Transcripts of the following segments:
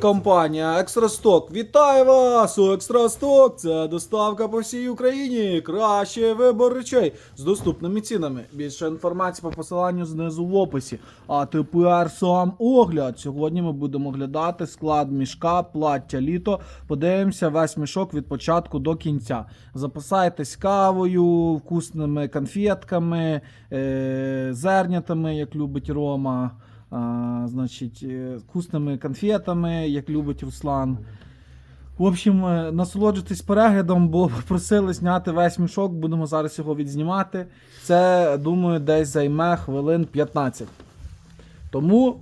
Компанія Екстрасток вітає вас! У Екстрасток це доставка по всій Україні. Кращий вибор речей з доступними цінами. Більше інформації по посиланню знизу в описі. А тепер сам огляд. Сьогодні ми будемо оглядати склад мішка, плаття літо. Подивимося весь мішок від початку до кінця. Запасайтесь кавою, вкусними конфетками, е- зернятами, як любить Рома. А, значить, е, вкусними конфетами, як любить Руслан. В общем, е, насолоджуйтесь переглядом, бо просили зняти весь мішок, будемо зараз його відзнімати. Це, думаю, десь займе хвилин 15. Тому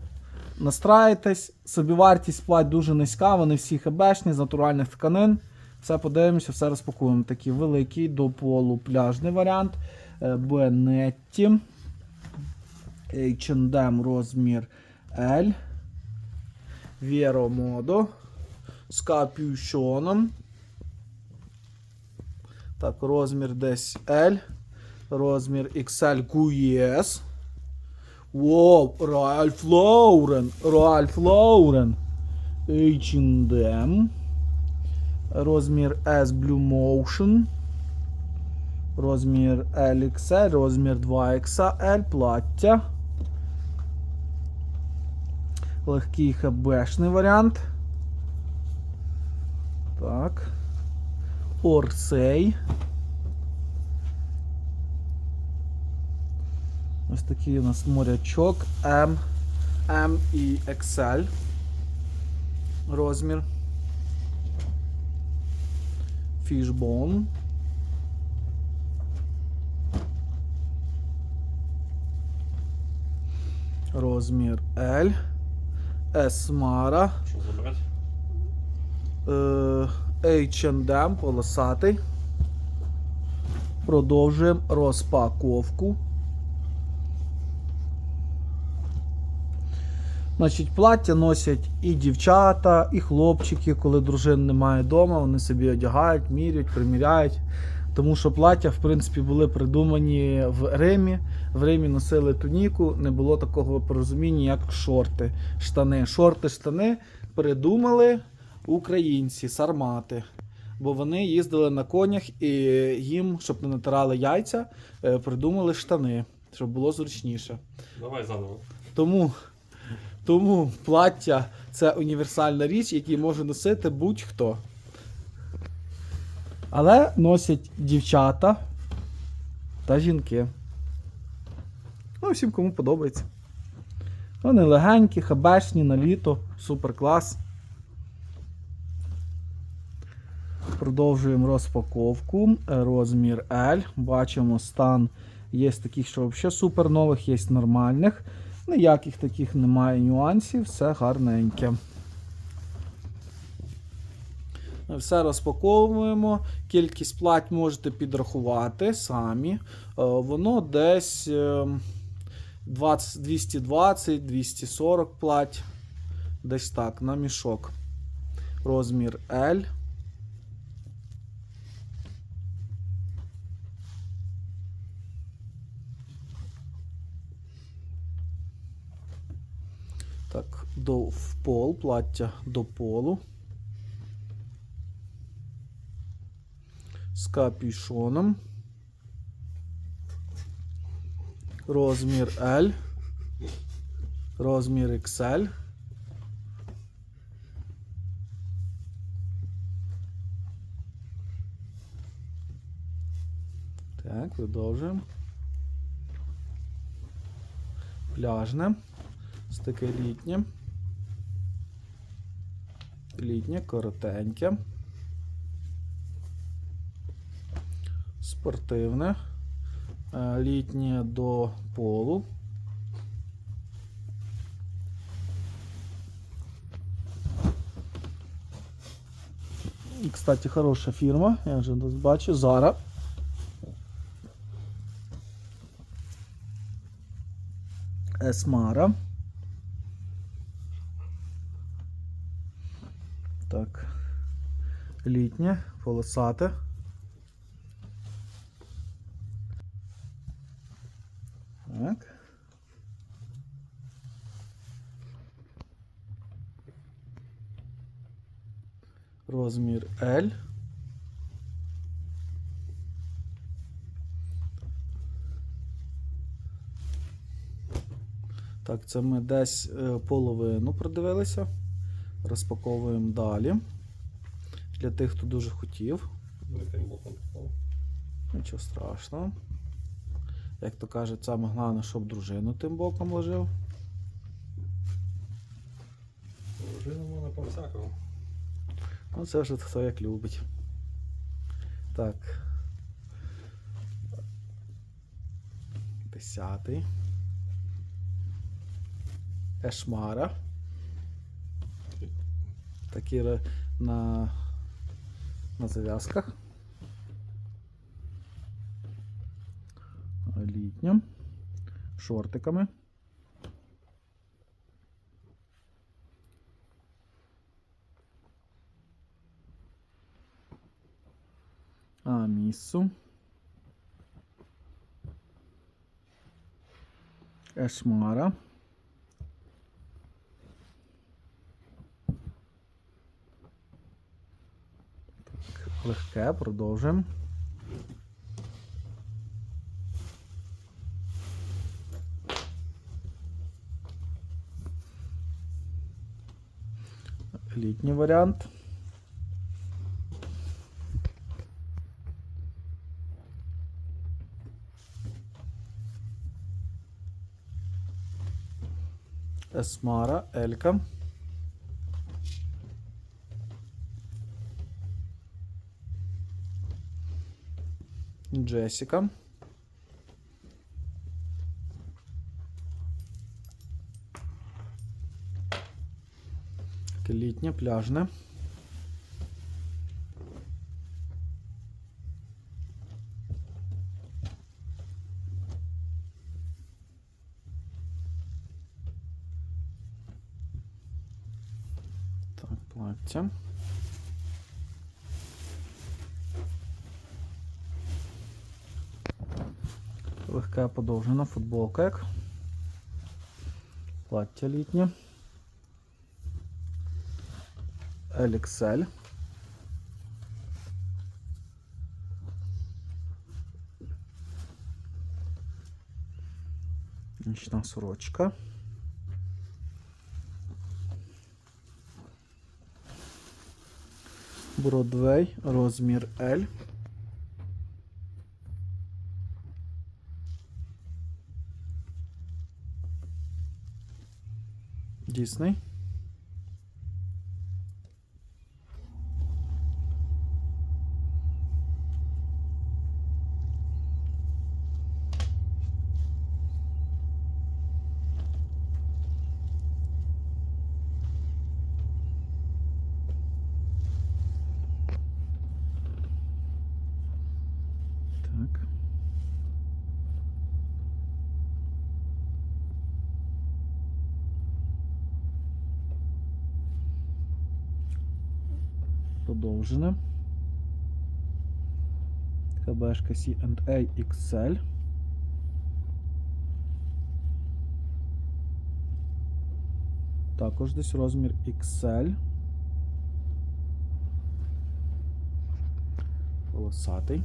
настраюйтесь, собівартість плать дуже низька, вони всі хебешні з натуральних тканин. Все подивимося, все розпакуємо. Такий великий до полу пляжний варіант. Е, Бенетті. H&M розмір L. Vero Modo. З капюшоном. Так, розмір десь L. Розмір XL QS. Воу, Ральф Лоурен. Ральф Лоурен. H&M. Розмір S Blue Motion. Розмір LXL, розмір 2XL, плаття. Легкий хабешний варіант. Так. Орсей. Ось такий у нас морячок M, M і XL. Розмір. Fishbone. Розмір L. Esmara. Що забрати? H&M полосатий. Продовжуємо розпаковку. Значить, плаття носять і дівчата, і хлопчики, коли дружин немає вдома, вони собі одягають, міряють, приміряють. Тому що плаття, в принципі, були придумані в Римі. В Римі носили туніку, не було такого порозуміння, як шорти. Штани. Шорти, штани придумали українці, сармати. Бо вони їздили на конях і їм, щоб не натирали яйця, е, придумали штани, щоб було зручніше. Давай заново. Тому, тому плаття це універсальна річ, яку може носити будь-хто. Але носять дівчата та жінки. Ну, всім кому подобається. Вони легенькі, хабешні на літо, супер клас. Продовжуємо розпаковку. Розмір L. Бачимо стан. Є таких, що взагалі супер нових, є нормальних. Ніяких таких немає нюансів, все гарненьке. Все розпаковуємо. Кількість плать можете підрахувати самі. Е, Воно десь е, 20, 220, 240 плать. Десь так, на мішок. Розмір L. Так, до, в пол, плаття до полу. Капюшоном. Розмір L. Розмір XL. Так, продовжуємо. Пляжне. Ось літнє. Літнє, коротеньке. Спортивне. Е, Літнє до полу. І, кстати, хороша фірма, я вже десь бачу. Зара. Есмара. Так. Літнє, полосате. Так. Розмір L. Так, це ми десь е, половину продивилися. Розпаковуємо далі. Для тих, хто дуже хотів. Нічого страшного. Як то кажуть, саме головне, щоб дружину тим боком ложив. Дружина можна по всякому. Ну, це вже хто як любить. Так. Десятий. Ешмара. Такі на, на зав'язках. Літня. Шортиками. А, місу. Ешмара. Так, легке, продовжуємо. Літній варіант. Esmara, Elka. Джесіка. Літнє, пляжне. плаття. Легка подовжена футболка як. Плаття літнє. LXL. Нічна сорочка. Бродвей, розмір L. Дійсний. Подовжене. ХБшка C&A XL. Також десь розмір XL. Волосатий.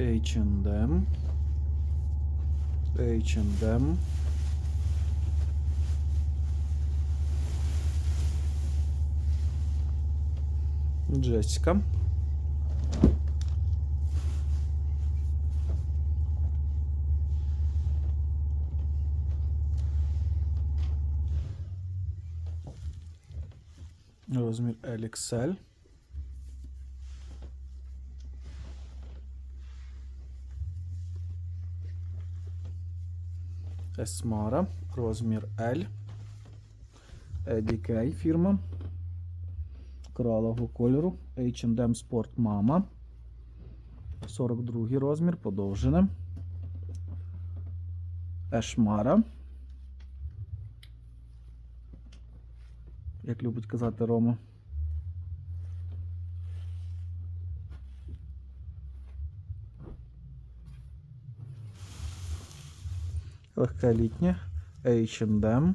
H&M H&M Джессика. Розмір LXL Esmara, розмір L. EDK фірма. Коралового кольору. H&M Sport Mama. 42 розмір, подовжене. Ешмара. Як любить казати Рома. Легке літнє. H&M.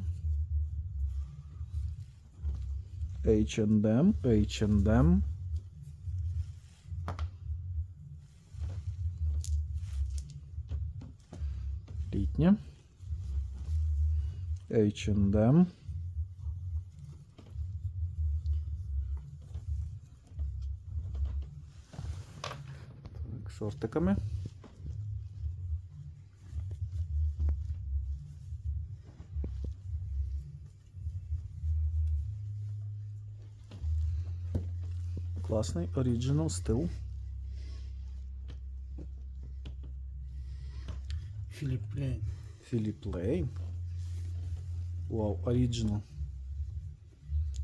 H&M, H&M. Літнє. H&M. Шортиками. Класний оригінал стил. Філіп Лейн. Філіп Лейн. Вау, оригінал.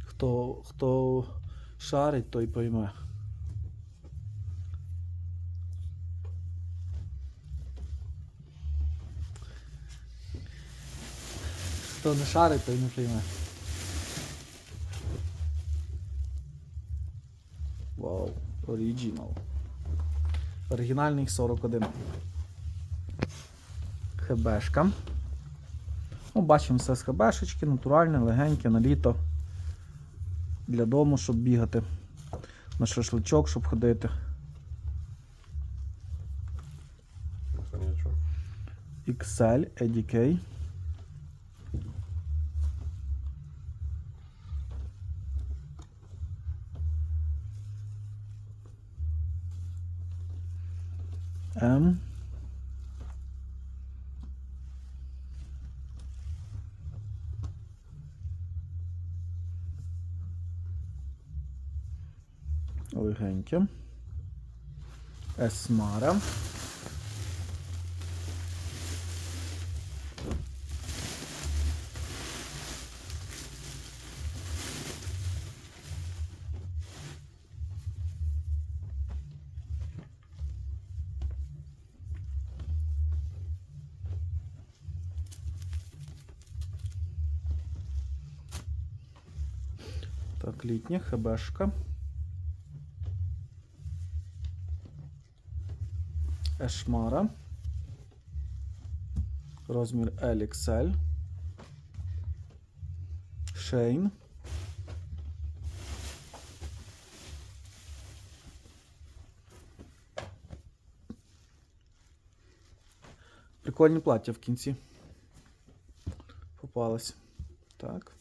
Хто, хто шарить, той пойме. Хто не шарить, той не пойме. Оригінал. Оригінальний 41. ХБшка. Ну, бачимо все з ХБшечки, натуральне, легеньке, на літо. Для дому, щоб бігати. На шашличок, щоб ходити. XL EDK. M. Легеньке. Есмара. Так, літня хебешка. Ешмара. Розмір LXL. Шейн. Прикольні плаття в кінці. Попалось. Так.